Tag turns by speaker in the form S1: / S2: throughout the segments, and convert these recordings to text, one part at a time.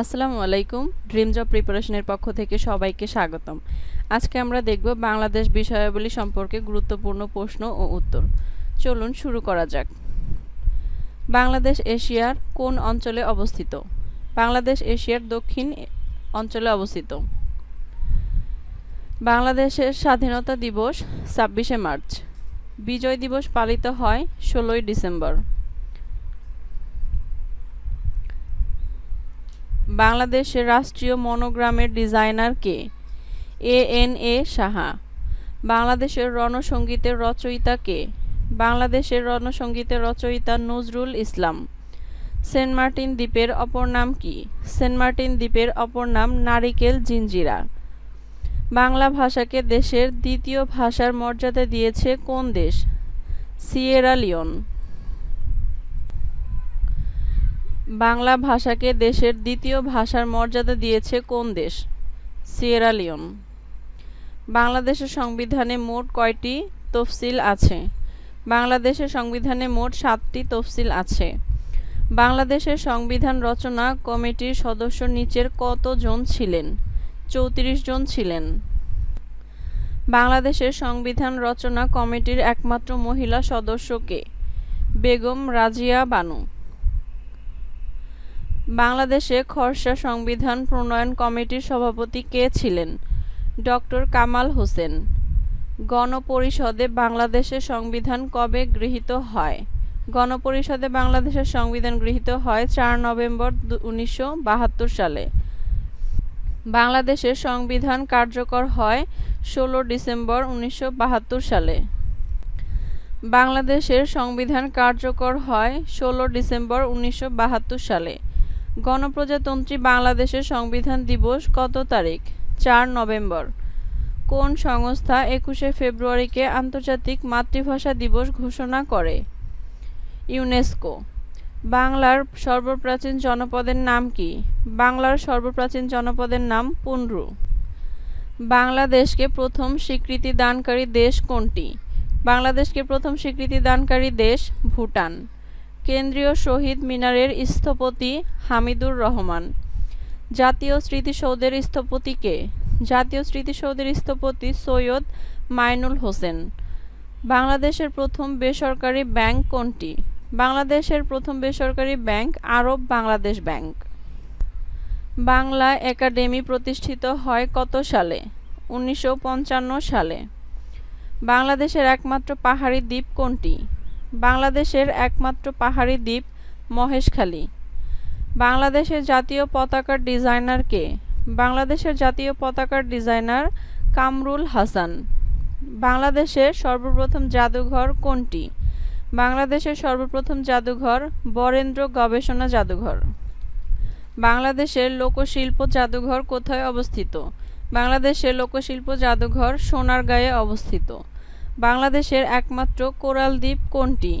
S1: আসসালামু আলাইকুম dream job প্রিপারেশনের পক্ষ থেকে সবাইকে স্বাগতম আজকে আমরা দেখব বাংলাদেশ বিষয়াবলী সম্পর্কে গুরুত্বপূর্ণ প্রশ্ন ও উত্তর চলুন শুরু করা যাক বাংলাদেশ এশিয়ার কোন অঞ্চলে অবস্থিত বাংলাদেশ এশিয়ার দক্ষিণ অঞ্চলে অবস্থিত বাংলাদেশের স্বাধীনতা দিবস ছাব্বিশে মার্চ বিজয় দিবস পালিত হয় ষোলোই ডিসেম্বর বাংলাদেশের রাষ্ট্রীয় মনোগ্রামের ডিজাইনার কে এ এন এ সাহা বাংলাদেশের রণসঙ্গীতের রচয়িতা কে বাংলাদেশের রণসঙ্গীতের রচয়িতা নজরুল ইসলাম সেন্ট মার্টিন দ্বীপের অপর নাম কি সেন্ট মার্টিন দ্বীপের অপর নাম নারিকেল জিঞ্জিরা বাংলা ভাষাকে দেশের দ্বিতীয় ভাষার মর্যাদা দিয়েছে কোন দেশ সিয়েরা লিওন বাংলা ভাষাকে দেশের দ্বিতীয় ভাষার মর্যাদা দিয়েছে কোন দেশ সিয়েরা লিওন বাংলাদেশের সংবিধানে মোট কয়টি তফসিল আছে বাংলাদেশের সংবিধানে মোট সাতটি তফসিল আছে বাংলাদেশের সংবিধান রচনা কমিটির সদস্য নিচের কতজন ছিলেন চৌত্রিশ জন ছিলেন বাংলাদেশের সংবিধান রচনা কমিটির একমাত্র মহিলা সদস্যকে বেগম রাজিয়া বানু বাংলাদেশে খরসা সংবিধান প্রণয়ন কমিটির সভাপতি কে ছিলেন ডক্টর কামাল হোসেন গণপরিষদে বাংলাদেশের সংবিধান কবে গৃহীত হয় গণপরিষদে বাংলাদেশের সংবিধান গৃহীত হয় চার নভেম্বর উনিশশো সালে বাংলাদেশের সংবিধান কার্যকর হয় ষোলো ডিসেম্বর উনিশশো সালে বাংলাদেশের সংবিধান কার্যকর হয় ষোলো ডিসেম্বর উনিশশো সালে গণপ্রজাতন্ত্রী বাংলাদেশের সংবিধান দিবস কত তারিখ চার নভেম্বর কোন সংস্থা একুশে ফেব্রুয়ারিকে আন্তর্জাতিক মাতৃভাষা দিবস ঘোষণা করে ইউনেস্কো বাংলার সর্বপ্রাচীন জনপদের নাম কি বাংলার সর্বপ্রাচীন জনপদের নাম পুনরু বাংলাদেশকে প্রথম স্বীকৃতি দানকারী দেশ কোনটি বাংলাদেশকে প্রথম স্বীকৃতি দানকারী দেশ ভুটান কেন্দ্রীয় শহীদ মিনারের স্থপতি হামিদুর রহমান জাতীয় স্মৃতিসৌধের স্থপতি কে জাতীয় স্মৃতিসৌধের স্থপতি সৈয়দ মাইনুল হোসেন বাংলাদেশের প্রথম বেসরকারি ব্যাংক কোনটি বাংলাদেশের প্রথম বেসরকারি bank Arab Bangladesh bank Bangla academy প্রতিষ্ঠিত হয় কত সালে উনিশশো সালে বাংলাদেশের একমাত্র পাহাড়ি দ্বীপ কোনটি বাংলাদেশের একমাত্র পাহাড়ি দ্বীপ মহেশখালী বাংলাদেশের জাতীয় পতাকার ডিজাইনার কে বাংলাদেশের জাতীয় পতাকার ডিজাইনার কামরুল হাসান বাংলাদেশের সর্বপ্রথম জাদুঘর কোনটি বাংলাদেশের সর্বপ্রথম জাদুঘর বরেন্দ্র গবেষণা জাদুঘর বাংলাদেশের লোকশিল্প জাদুঘর কোথায় অবস্থিত বাংলাদেশের লোকশিল্প জাদুঘর সোনারগাঁয়ে অবস্থিত বাংলাদেশের একমাত্র কোরাল দ্বীপ কোনটি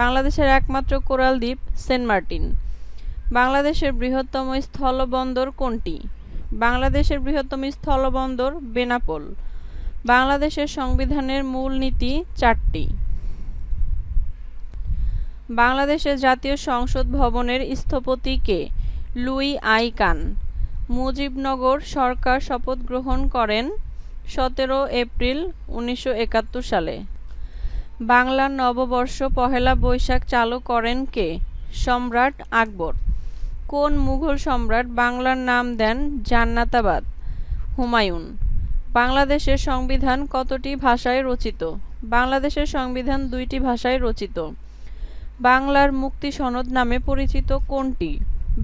S1: বাংলাদেশের একমাত্র কোরাল দ্বীপ সেন্ট মার্টিন বাংলাদেশের বৃহত্তম স্থলবন্দর কোনটি বাংলাদেশের বৃহত্তম স্থলবন্দর বেনাপোল বাংলাদেশের সংবিধানের মূল নীতি চারটি বাংলাদেশের জাতীয় সংসদ ভবনের স্থপতি কে লুই আই কান মুজিবনগর সরকার শপথ গ্রহণ করেন সতেরো এপ্রিল উনিশশো সালে বাংলার নববর্ষ পহেলা বৈশাখ চালু করেন কে সম্রাট আকবর কোন মুঘল সম্রাট বাংলার নাম দেন জান্নাতাবাদ হুমায়ুন বাংলাদেশের সংবিধান কতটি ভাষায় রচিত বাংলাদেশের সংবিধান দুইটি ভাষায় রচিত বাংলার মুক্তি সনদ নামে পরিচিত কোনটি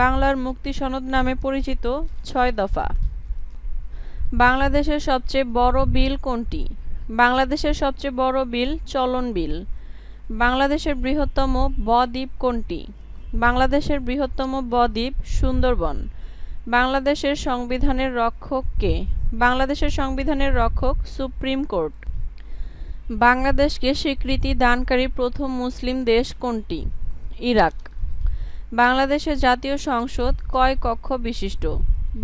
S1: বাংলার মুক্তি সনদ নামে পরিচিত ছয় দফা বাংলাদেশের সবচেয়ে বড় বিল কোনটি বাংলাদেশের সবচেয়ে বড় বিল চলন বিল বাংলাদেশের বৃহত্তম বদ্বীপ কোনটি বাংলাদেশের বৃহত্তম বদ্বীপ সুন্দরবন বাংলাদেশের সংবিধানের রক্ষক কে বাংলাদেশের সংবিধানের রক্ষক সুপ্রিম কোর্ট বাংলাদেশকে স্বীকৃতি দানকারী প্রথম মুসলিম দেশ কোনটি ইরাক বাংলাদেশের জাতীয় সংসদ কয় কক্ষ বিশিষ্ট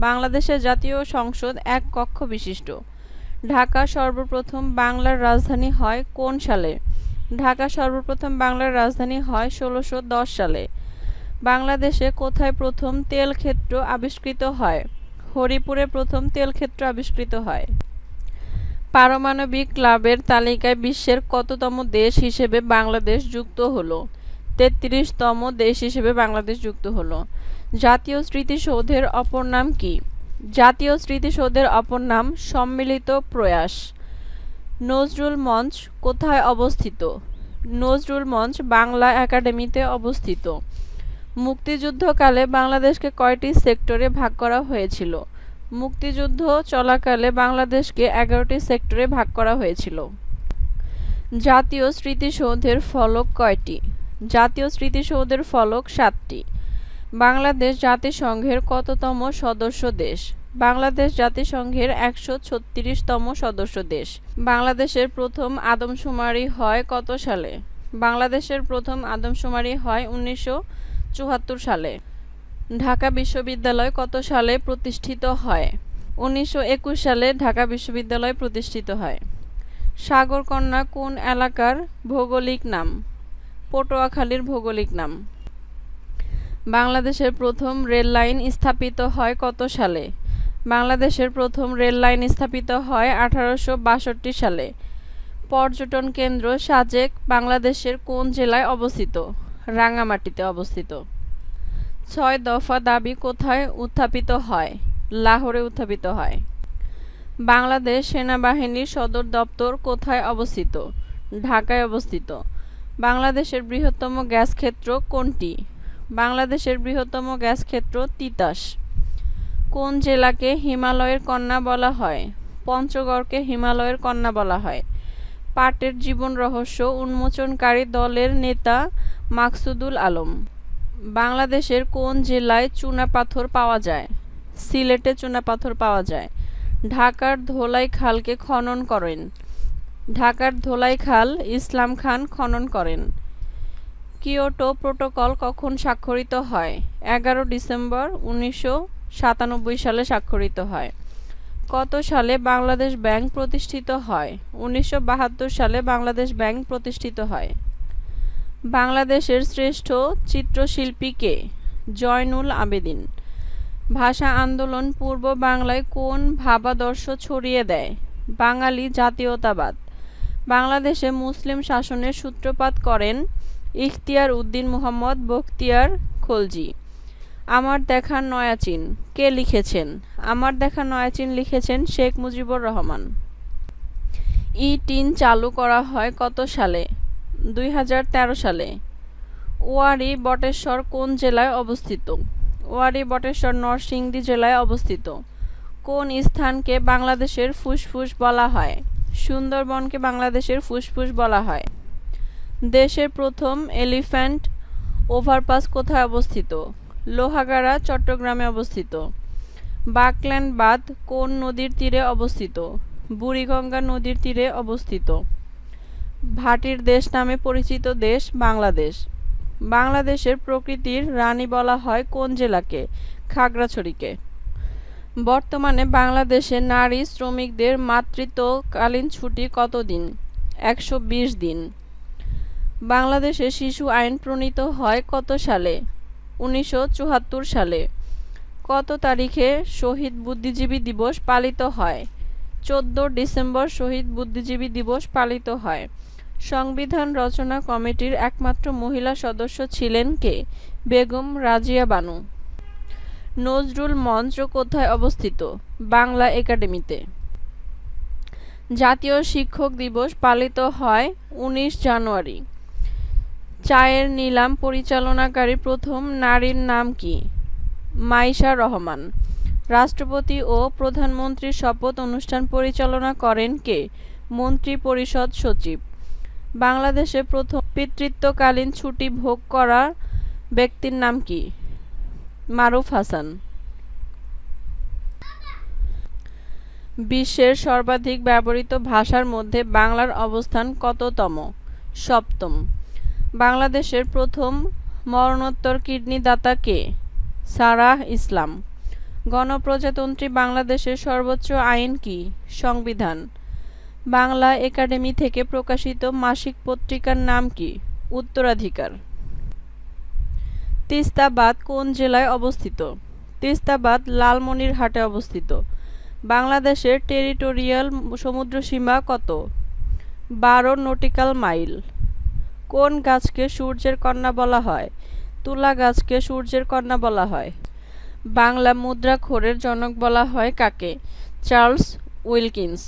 S1: বাংলাদেশের জাতীয় সংসদ এক কক্ষ বিশিষ্ট ঢাকা সর্বপ্রথম বাংলার রাজধানী হয় কোন সালে ঢাকা সর্বপ্রথম বাংলার রাজধানী হয় ষোলোশো সালে বাংলাদেশে কোথায় প্রথম তেল ক্ষেত্র আবিষ্কৃত হয় হরিপুরে প্রথম তেল ক্ষেত্র আবিষ্কৃত হয় পারমাণবিক ক্লাবের তালিকায় বিশ্বের কততম দেশ হিসেবে বাংলাদেশ যুক্ত হলো তেত্রিশতম দেশ হিসেবে বাংলাদেশ যুক্ত হলো জাতীয় স্মৃতিসৌধের অপর নাম কি জাতীয় স্মৃতিসৌধের অপর নাম সম্মিলিত প্রয়াস নজরুল মঞ্চ কোথায় অবস্থিত নজরুল মঞ্চ বাংলা একাডেমিতে অবস্থিত মুক্তিযুদ্ধকালে বাংলাদেশকে কয়টি সেক্টরে ভাগ করা হয়েছিল মুক্তিযুদ্ধ চলাকালে বাংলাদেশকে এগারোটি সেক্টরে ভাগ করা হয়েছিল জাতীয় স্মৃতিসৌধের ফলক কয়টি জাতীয় স্মৃতিসৌধের ফলক সাতটি বাংলাদেশ জাতিসংঘের কততম সদস্য দেশ বাংলাদেশ জাতিসংঘের একশো ছত্রিশতম সদস্য দেশ বাংলাদেশের প্রথম আদমশুমারি হয় কত সালে বাংলাদেশের প্রথম আদমশুমারি হয় উনিশশো সালে ঢাকা বিশ্ববিদ্যালয় কত সালে প্রতিষ্ঠিত হয় উনিশশো সালে ঢাকা বিশ্ববিদ্যালয় প্রতিষ্ঠিত হয় সাগরকন্যা কোন এলাকার ভৌগোলিক নাম পটুয়াখালীর ভৌগোলিক নাম বাংলাদেশের প্রথম রেল লাইন স্থাপিত হয় কত সালে বাংলাদেশের প্রথম রেল লাইন স্থাপিত হয় আঠারোশো সালে পর্যটন কেন্দ্র সাজেক বাংলাদেশের কোন জেলায় অবস্থিত রাঙামাটিতে অবস্থিত ছয় দফা দাবি কোথায় উত্থাপিত হয় লাহোরে উত্থাপিত হয় বাংলাদেশ সেনাবাহিনীর সদর দপ্তর কোথায় অবস্থিত ঢাকায় অবস্থিত বাংলাদেশের বৃহত্তম গ্যাস ক্ষেত্র কোনটি বাংলাদেশের বৃহত্তম গ্যাস ক্ষেত্র তিতাস কোন জেলাকে হিমালয়ের কন্যা বলা হয় পঞ্চগড়কে হিমালয়ের কন্যা বলা হয় পাটের জীবন রহস্য উন্মোচনকারী দলের নেতা মাকসুদুল আলম বাংলাদেশের কোন জেলায় চুনাপাথর পাওয়া যায় সিলেটে চুনাপাথর পাওয়া যায় ঢাকার ধোলাই খালকে খনন করেন ঢাকার ধোলাই খাল ইসলাম খান খনন করেন কিয়োটো প্রোটোকল কখন স্বাক্ষরিত হয় এগারো ডিসেম্বর উনিশশো সালে স্বাক্ষরিত হয় কত সালে বাংলাদেশ ব্যাংক প্রতিষ্ঠিত হয় উনিশশো সালে বাংলাদেশ ব্যাংক প্রতিষ্ঠিত হয় বাংলাদেশের শ্রেষ্ঠ চিত্রশিল্পীকে জয়নুল আবেদিন ভাষা আন্দোলন পূর্ব বাংলায় কোন ভাবাদর্শ ছড়িয়ে দেয় বাঙালি জাতীয়তাবাদ বাংলাদেশে মুসলিম শাসনের সূত্রপাত করেন ইখতিয়ার উদ্দিন মুহাম্মদ বখতিয়ার খলজি আমার দেখা নয়াচিন কে লিখেছেন আমার দেখা নয়াচিন লিখেছেন শেখ মুজিবুর রহমান ই টিন চালু করা হয় কত সালে দুই সালে ওয়ারি বটেশ্বর কোন জেলায় অবস্থিত ওয়ারি বটেশ্বর নরসিংদী জেলায় অবস্থিত কোন স্থানকে বাংলাদেশের ফুসফুস বলা হয় সুন্দরবনকে বাংলাদেশের ফুসফুস বলা হয় দেশের প্রথম এলিফ্যান্ট ওভারপাস কোথায় অবস্থিত লোহাগাড়া চট্টগ্রামে অবস্থিত বাকল্যান্ড বাঁধ কোন নদীর তীরে অবস্থিত বুড়িগঙ্গা নদীর তীরে অবস্থিত ভাটির দেশ নামে পরিচিত দেশ বাংলাদেশ বাংলাদেশের প্রকৃতির রানী বলা হয় কোন জেলাকে খাগড়াছড়িকে বর্তমানে বাংলাদেশে নারী শ্রমিকদের মাতৃত্বকালীন ছুটি কত দিন একশো দিন বাংলাদেশে শিশু আইন প্রণীত হয় কত সালে উনিশশো সালে কত তারিখে শহীদ বুদ্ধিজীবী দিবস পালিত হয় ১৪ ডিসেম্বর শহীদ বুদ্ধিজীবী দিবস পালিত হয় সংবিধান রচনা কমিটির একমাত্র মহিলা সদস্য ছিলেন কে বেগম রাজিয়া বানু নজরুল মঞ্চ কোথায় অবস্থিত বাংলা একাডেমিতে জাতীয় শিক্ষক দিবস পালিত হয় উনিশ জানুয়ারি চায়ের নিলাম পরিচালনাকারী প্রথম নারীর নাম কি মাইশা রহমান রাষ্ট্রপতি ও প্রধানমন্ত্রীর শপথ অনুষ্ঠান পরিচালনা করেন কে মন্ত্রী পরিষদ সচিব বাংলাদেশে প্রথম পিতৃত্বকালীন ছুটি ভোগ করা ব্যক্তির নাম কি মারুফ হাসান বিশ্বের সর্বাধিক ব্যবহৃত ভাষার মধ্যে বাংলার অবস্থান কততম সপ্তম বাংলাদেশের প্রথম মরণোত্তর কিডনি দাতা কে সারাহ ইসলাম গণপ্রজাতন্ত্রী বাংলাদেশের সর্বোচ্চ আইন কি সংবিধান বাংলা একাডেমি থেকে প্রকাশিত মাসিক পত্রিকার নাম কি উত্তরাধিকার তিস্তাবাদ কোন জেলায় অবস্থিত তিস্তাবাদ লালমনিরহাটে অবস্থিত বাংলাদেশের টেরিটোরিয়াল সমুদ্রসীমা কত বারো নটিক্যাল মাইল কোন গাছকে সূর্যের কন্যা বলা হয় তুলা গাছকে সূর্যের কন্যা বলা হয় বাংলা মুদ্রা খোরের জনক বলা হয় কাকে চার্লস উইলকিন্স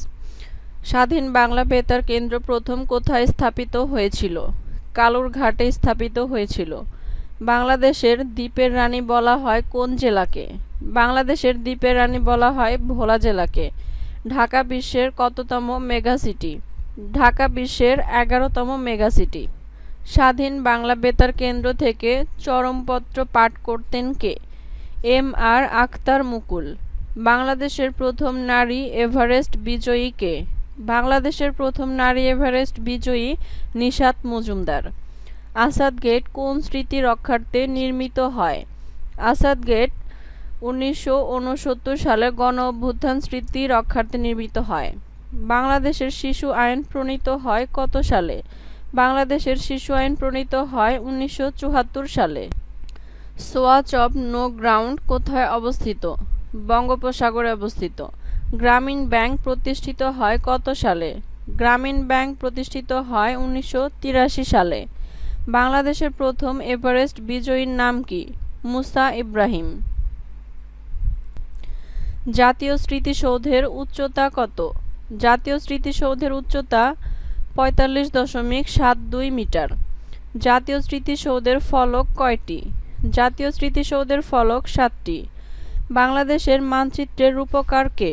S1: স্বাধীন বাংলা বেতার কেন্দ্র প্রথম কোথায় স্থাপিত হয়েছিল কালুরঘাটে স্থাপিত হয়েছিল বাংলাদেশের দ্বীপের রানী বলা হয় কোন জেলাকে বাংলাদেশের দ্বীপের রানী বলা হয় ভোলা জেলাকে ঢাকা বিশ্বের কততম মেগা সিটি ঢাকা বিশ্বের এগারোতম মেগা সিটি স্বাধীন বাংলা বেতার কেন্দ্র থেকে চরমপত্র পাঠ করতেন কে এম আর আখতার মুকুল বাংলাদেশের প্রথম নারী এভারেস্ট বিজয়ী কে বাংলাদেশের প্রথম নারী এভারেস্ট বিজয়ী নিশাত মজুমদার আসাদ গেট কোন স্মৃতি রক্ষার্থে নির্মিত হয় আসাদ গেট উনিশশো সালে গণ অভ্যুত্থান স্মৃতি রক্ষার্থে নির্মিত হয় বাংলাদেশের শিশু আইন প্রণীত হয় কত সালে বাংলাদেশের শিশু আইন প্রণীত হয় উনিশশো সালে সোয়াচ অব নো গ্রাউন্ড কোথায় অবস্থিত বঙ্গোপসাগরে অবস্থিত গ্রামীণ ব্যাংক প্রতিষ্ঠিত হয় কত সালে গ্রামীণ ব্যাংক প্রতিষ্ঠিত হয় উনিশশো সালে বাংলাদেশের প্রথম এভারেস্ট বিজয়ীর নাম কি মুসা ইব্রাহিম জাতীয় স্মৃতিসৌধের উচ্চতা কত জাতীয় স্মৃতিসৌধের উচ্চতা পঁয়তাল্লিশ দশমিক সাত দুই মিটার জাতীয় স্মৃতিসৌধের ফলক কয়টি জাতীয় স্মৃতিসৌধের ফলক সাতটি বাংলাদেশের মানচিত্রের রূপকার কে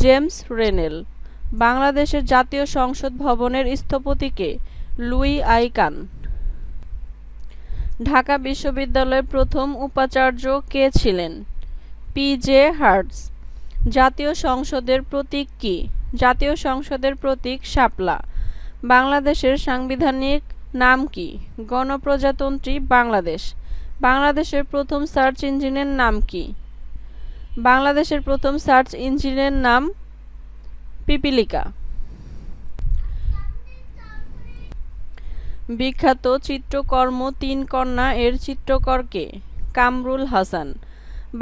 S1: জেমস রেনেল বাংলাদেশের জাতীয় সংসদ ভবনের স্থপতিকে লুই আইকান ঢাকা বিশ্ববিদ্যালয়ের প্রথম উপাচার্য কে ছিলেন পি জে হার্টস জাতীয় সংসদের প্রতীক কী জাতীয় সংসদের প্রতীক শাপলা বাংলাদেশের সাংবিধানিক নাম কি গণপ্রজাতন্ত্রী বাংলাদেশ বাংলাদেশের প্রথম সার্চ ইঞ্জিনের নাম কি বাংলাদেশের প্রথম সার্চ ইঞ্জিনের নাম পিপিলিকা বিখ্যাত চিত্রকর্ম তিন কন্যা এর চিত্রকর কে কামরুল হাসান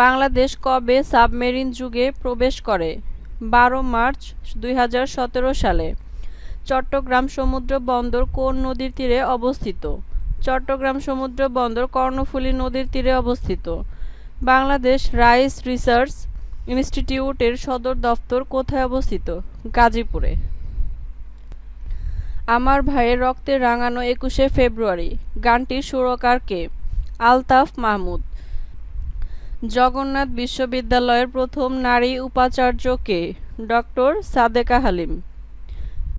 S1: বাংলাদেশ কবে সাবমেরিন যুগে প্রবেশ করে বারো মার্চ দুই সালে চট্টগ্রাম সমুদ্র বন্দর কোন নদীর তীরে অবস্থিত চট্টগ্রাম সমুদ্র বন্দর কর্ণফুলী নদীর তীরে অবস্থিত বাংলাদেশ রাইস রিসার্চ ইনস্টিটিউটের সদর দপ্তর কোথায় অবস্থিত গাজীপুরে আমার ভাইয়ের রক্তে রাঙানো একুশে ফেব্রুয়ারি গানটির সুরকার কে আলতাফ মাহমুদ জগন্নাথ বিশ্ববিদ্যালয়ের প্রথম নারী উপাচার্য কে ডক্টর সাদেকা হালিম